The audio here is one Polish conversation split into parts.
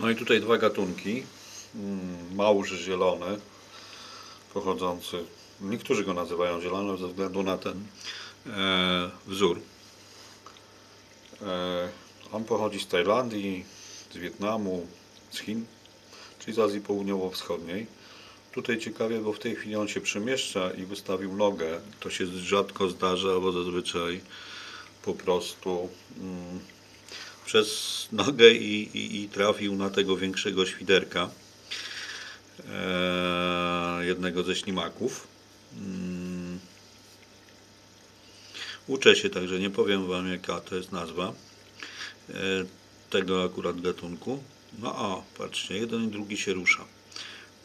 No i tutaj dwa gatunki. Mm, Małż zielony, pochodzący, niektórzy go nazywają zielony ze względu na ten e, wzór. E, on pochodzi z Tajlandii, z Wietnamu, z Chin, czyli z Azji Południowo-Wschodniej. Tutaj ciekawie, bo w tej chwili on się przemieszcza i wystawił nogę. To się rzadko zdarza, bo zazwyczaj po prostu mm, przez nogę i, i, i trafił na tego większego świderka, e, jednego ze ślimaków. Mm. Uczę się, także nie powiem Wam jaka to jest nazwa e, tego akurat gatunku. No a, patrzcie, jeden i drugi się rusza.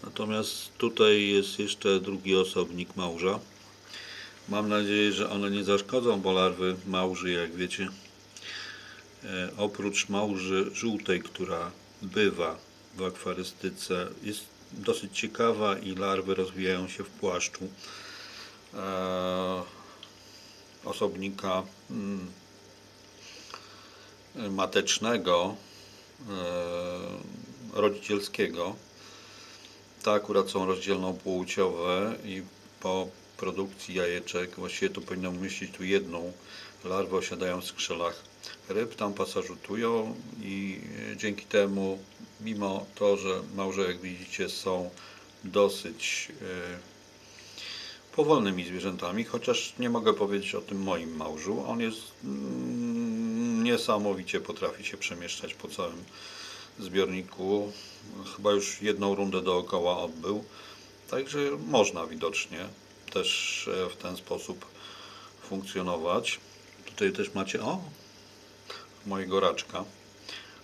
Natomiast tutaj jest jeszcze drugi osobnik małża. Mam nadzieję, że one nie zaszkodzą, bo larwy małży, jak wiecie, oprócz małży żółtej, która bywa w akwarystyce, jest dosyć ciekawa i larwy rozwijają się w płaszczu e, osobnika mm, matecznego, e, rodzicielskiego. Te akurat są rozdzielnopłciowe i po produkcji jajeczek, właściwie to powinno umieścić tu jedną larwę, osiadają w skrzelach ryb, tam pasażutują i e, dzięki temu, mimo to, że małże, jak widzicie, są dosyć e, powolnymi zwierzętami, chociaż nie mogę powiedzieć o tym moim małżu. On jest mm, niesamowicie potrafi się przemieszczać po całym zbiorniku. Chyba już jedną rundę dookoła odbył. Także można widocznie też e, w ten sposób funkcjonować. Tutaj też macie, o, mojego raczka,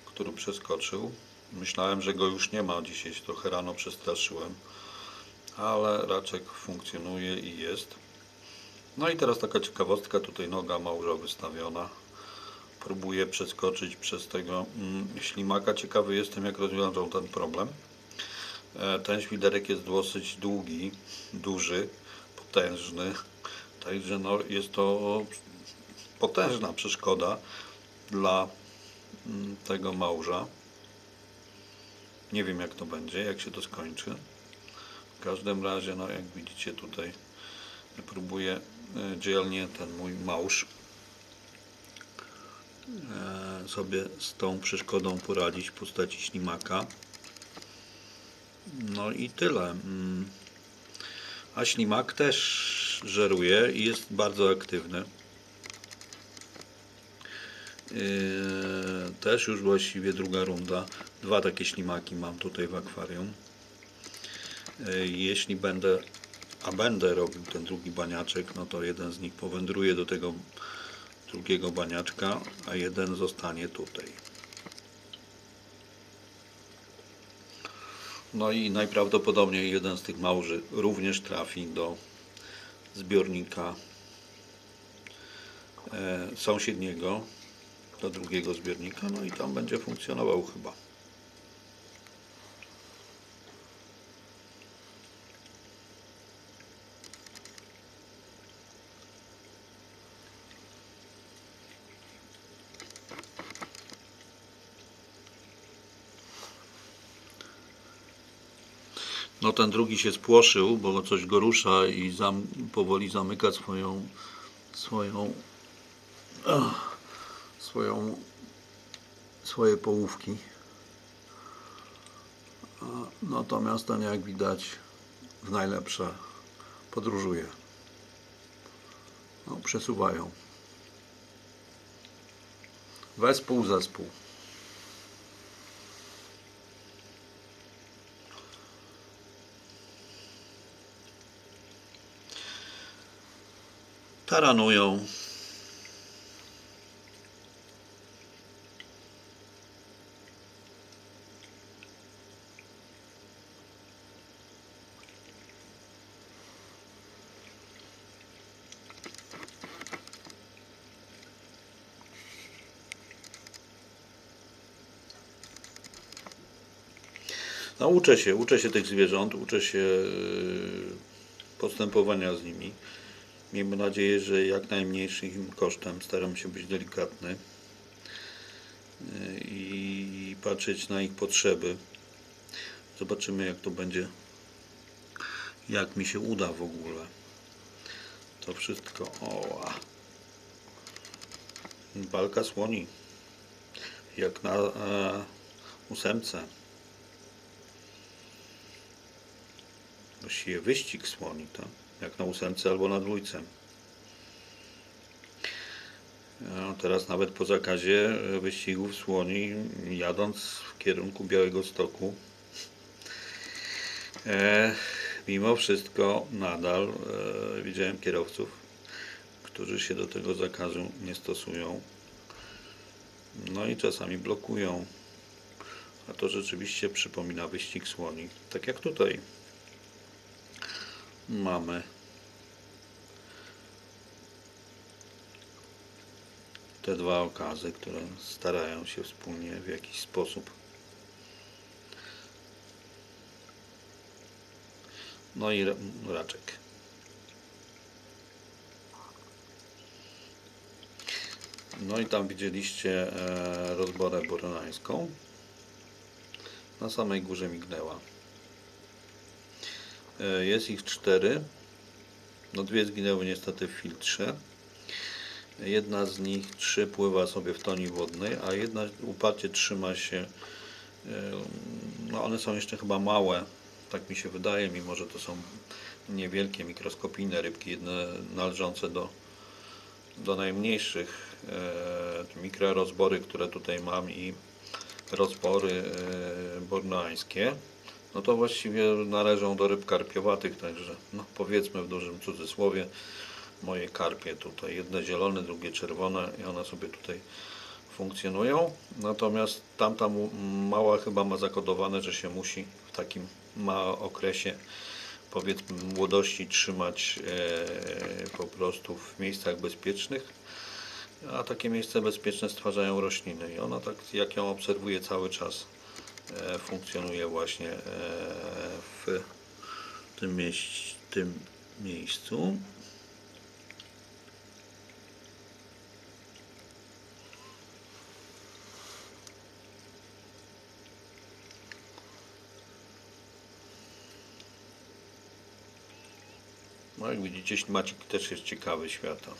który przeskoczył. Myślałem, że go już nie ma. Dzisiaj trochę rano przestraszyłem, ale raczek funkcjonuje i jest. No i teraz taka ciekawostka, tutaj noga małża wystawiona. Próbuję przeskoczyć przez tego mm, ślimaka. Ciekawy jestem, jak rozwiążą ten problem. E, Ten świderek jest dosyć długi, duży, potężny. Także no, jest to potężna przeszkoda dla mm, tego małża. Nie wiem jak to będzie, jak się to skończy. W każdym razie, no jak widzicie tutaj próbuje e, dzielnie ten mój małż e, sobie z tą przeszkodą poradzić w postaci ślimaka. No i tyle. Mm. A ślimak też żeruje i jest bardzo aktywny. Yy, Też już właściwie druga runda. Dwa takie ślimaki mam tutaj w akwarium. Yy, Jeśli będę, a będę robił ten drugi baniaczek, no to jeden z nich powędruje do tego drugiego baniaczka, a jeden zostanie tutaj. No i najprawdopodobniej jeden z tych małży również trafi do zbiornika e, sąsiedniego, do drugiego zbiornika, no i tam będzie funkcjonował chyba. No ten drugi się spłoszył, bo coś go rusza i zam, powoli zamyka swoją swoją swoją swoje połówki. Natomiast ten jak widać w najlepsze podróżuje. No, przesuwają. Wespół, zespół. Taranują. No uczę się, uczę się tych zwierząt, uczę się yy, postępowania z nimi. Miejmy nadzieję, że jak najmniejszym kosztem staram się być delikatny yy, i patrzeć na ich potrzeby. Zobaczymy jak to będzie, jak mi się uda w ogóle. To wszystko. Oła. Walka słoni. Jak na e, ósemce. Właściwie wyścig słoni, tak? Jak na ósemce albo na dwójce. Teraz nawet po zakazie wyścigów słoni, jadąc w kierunku Białego Stoku, e, mimo wszystko nadal e, widziałem kierowców, którzy się do tego zakazu nie stosują. No i czasami blokują. A to rzeczywiście przypomina wyścig słoni. Tak jak tutaj mamy te dwa okazy, które starają się wspólnie w jakiś sposób. No i ra- raczek. No i tam widzieliście e, rozborę boronańską. Na samej górze mignęła. E, jest ich cztery. No dwie zginęły niestety w filtrze. Jedna z nich trzy pływa sobie w toni wodnej, a jedna uparcie trzyma się. e, No one są jeszcze chyba małe, tak mi się wydaje, mimo że to są niewielkie, mikroskopijne rybki, jedne należące do, do najmniejszych. E, mikrorozbory, które tutaj mam i rozbory e, borneańskie, no to właściwie należą do ryb karpiowatych, także no powiedzmy w dużym cudzysłowie, moje karpie tutaj, jedne zielone, drugie czerwone i one sobie tutaj funkcjonują. Natomiast tamta mała chyba ma zakodowane, że się musi w takim ma okresie powiedzmy młodości trzymać e, po prostu w miejscach bezpiecznych. A takie miejsca bezpieczne stwarzają rośliny i ona tak jak ją obserwuję cały czas funkcjonuje właśnie e, w tym, mieś- tym miejscu. No jak widzicie, Macik też jest ciekawy świata.